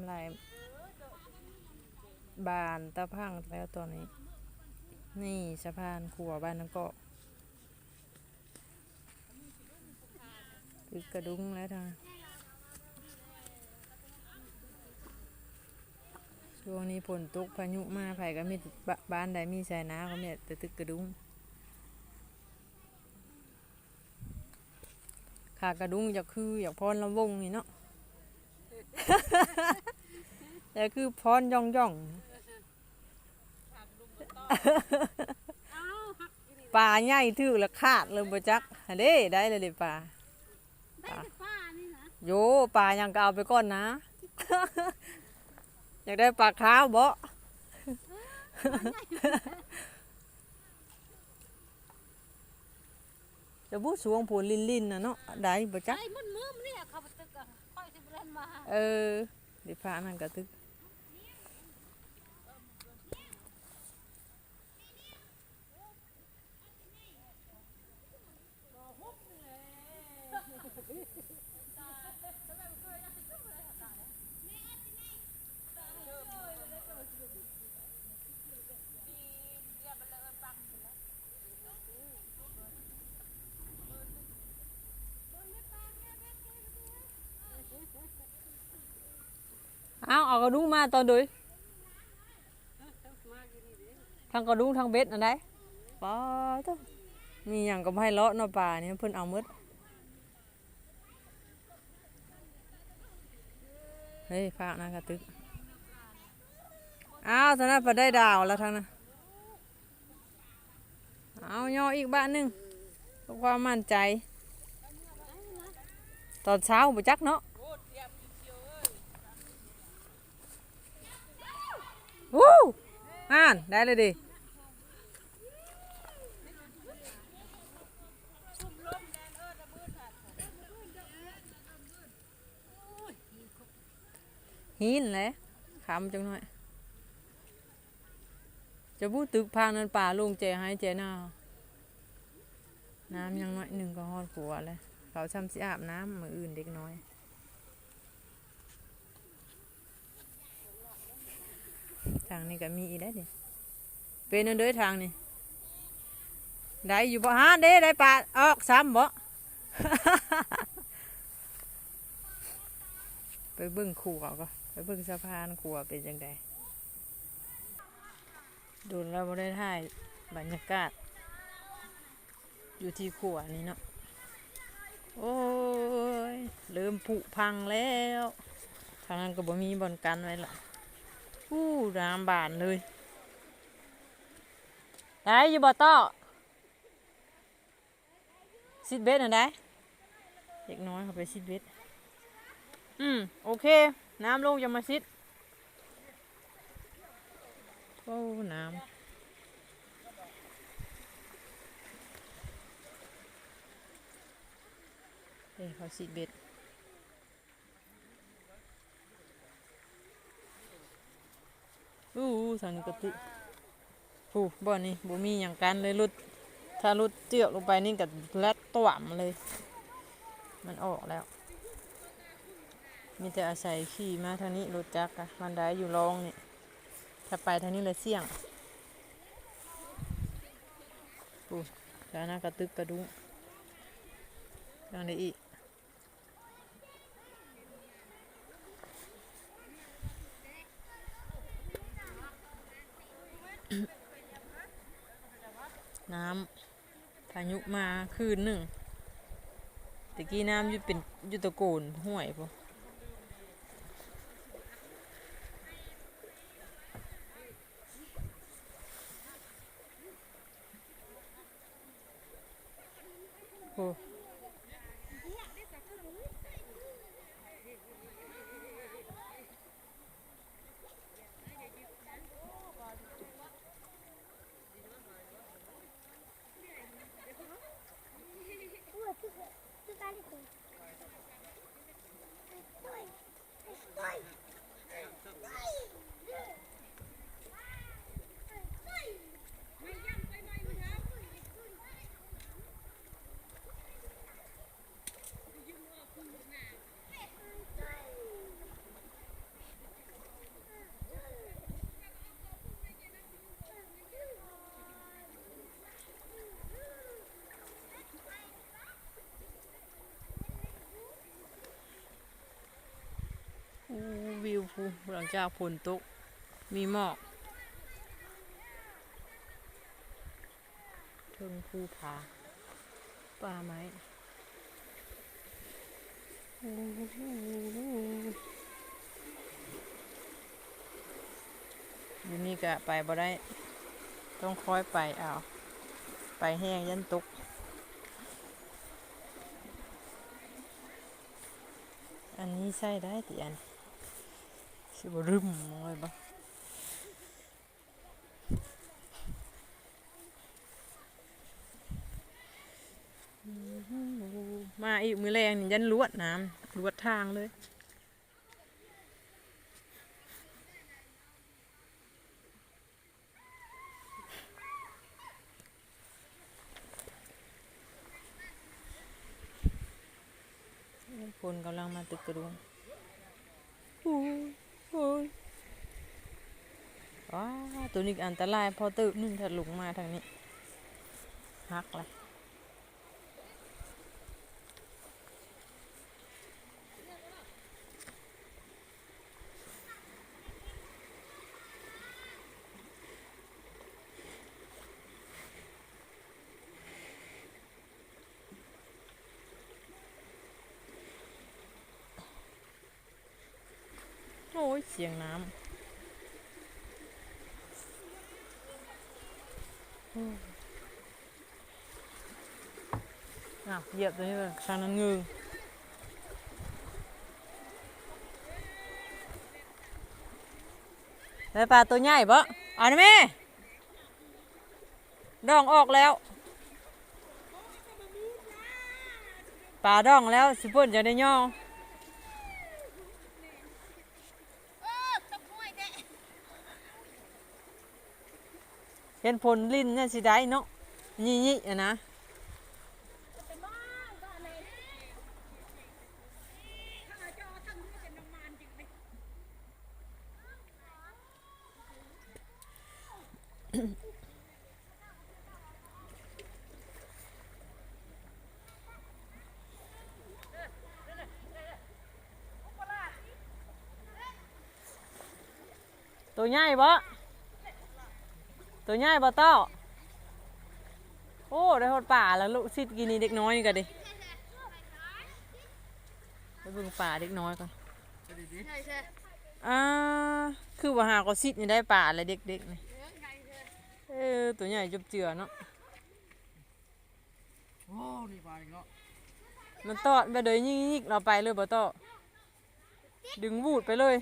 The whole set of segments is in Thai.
ำลายบานตะพังแล้วตอนนี้ นี่สะพานขัวบ้านน้ำเกาะคือกระดุงแล้วทางช่วงนี้ฝนตกพายุมาไผก็มีบบ้านใดมีสายน้ำก็มีแต่ตึกกระดุงขากระดุงอยากคืออยากพรลำวงนี่เนาะ อยากคือพรย่องย่องปลาใหญ่ถือละขาดเลยบ่จักหั้นเด้ได้เลยเด้ปลาได้แต่ฟ้านี่นะโยปลายังก็เอาไปก่อนนะ อยากได้ปลาขาวบ่จะบูสวงผูลินลินๆนะเนาะได้บ่จักไอ้มันมือมันเนี่ยเขาไปตึกอะ ค่อยสิบเเออเดี๋ยวเอาเอากระดุงมาตอนดุยทางกระดุงทางเบ็ดอันไหนปลาต้องมีอย่างก็บ่ให้เลาะเนาะป่านี่เพิ่นเอาหมดเฮ้ยพากนั่นกระตึกอ้าวตอนนั้นพอได้ดาวแล้วทางนั้นเอาย่ออีกบ้านหนึงเพื่อความมั่นใจ ตอนเช้าบ่จักเนาะ วู้ อ่านได้เลยดิหินแหละขำจังหน่อย จะพูดตึกพางนั้นป่าลุงเจให้เจน้าน้ำยังน้อยหนึ่งก็ฮอดขัวเลย เขาช้ำสิอาบน้ำมืออื่นเด็กน้อย ทาง นี้ก็มีอีกได้ดิเป็นอันเด้อทางนี่ได้อยู่บ่ฮะเด้ได้ปลาออกซ้ำบ่ไปเบิ่งขัวก็ไปเบิ่งสะพานขัวเป็นจังไดดูแล้วบ่ได้ถ่ายบรรยากาศ อยู่ที่ขัวนี่เนาะโอ้ยเริ่มผุพังแล้ว ทางนั้นก็บ่มีบ่อนกันไว้ละ อู้น้ำบานเลยได้อยู่บ่ต้อซิดเบสนะได้เด็กน้อยเขาไปซิดเบสอืมโอเค น้ำลงจะมาซิดโอ้น้ำเอ้ยเขาซิดเบ สอู้ทางนี้ก็ติผู้บ่อนี่บ่มีอย่างกันเลยรุด ถ้ารุดเจือกลงไปนี่ก็แลดตวมเลย มันออกแล้ว มีแต่อาศัยขี่มาทางนี้รถจักรอะมันได้อยู่รองนี่ถ้าไปทางนี้เลยเสี่ยงผู้แล้วน่ากระตึกกระดุ้งทางนี้อีก น้ำพายุมาคืนหนึ่งตะกี้น้ำยุเป็นยุตะโกนห่วยพอ หลังจากฝนตกมีหมอกเทิงภูผาป่าไม้อยู่นี่ก็ไปบ่ได้ ต้องคอยไปเอา ไปแห้งยันตกอันนี้ใส่ได้ติอัน สิบรึมเลยบ่มาอีกมือแรงนี่ยันลวดน้ำลวดทางเลยคนกำลังมาตึกกระดุมโอ้ยโอ้ย ว้าตัวนี้อันตรายพอตึกนึงถ้าหลงมาทางนี้หักเลย ยเสียงน้ำอืมอ้าวเหยียบตัวนี้เลยทางนั้นงือได้ปลาตัวใหญ่ปะเอาหน่อยแม่ดองออกแล้ว ปลาดองแล้วสิเพิ่นจะได้ย่ออตะกล้วยเด้ เห็นผลลิ้นเนี่ยสิได้เนาะยี่ยี่อะนะตัวใหญ่ปะ ตัวใหญ่บ่เต้าโอ้ได้หดป่าแล้วลูกซิดกินนี่เด็กน้อยนี่ก็ดิไปบิ่งป่าเด็กน้อยก่อนอ่าคือว่าหาก็ซิดนี่ได้ป่าอะไรเด็กๆนี่เออไงเออตัวใหญ่จุบเจือเนาะโอ้นี่ไปเนาะมันตอดไปเลยยิกๆเราไปเลยบ่ต้อดึงวูดไปเลย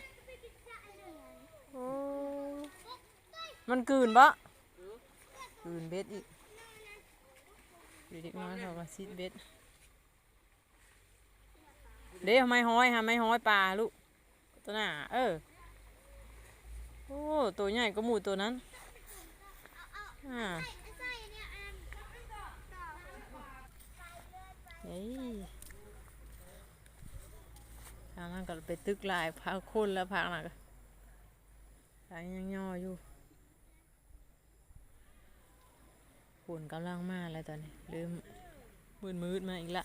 มันกืนบ่ก ลืนเบ็ดอีกเด็กน้อยเขาก็ซิดเบ็ดเดี๋ยวไม่ห้อยฮะไม่ห้อยปลาลูกตัวหน่ะเออโอ้ตัวใหญ่ก็หมูตัวนั้นอ่าเฮ้ยทางนั้นก็ไปตึกลายพาคนแล้วพักน่ะก็ยังย่ออยู่ ฝนกำลังมาแล้วตอนนี้เริ่มมืดมืดๆมาอีกละ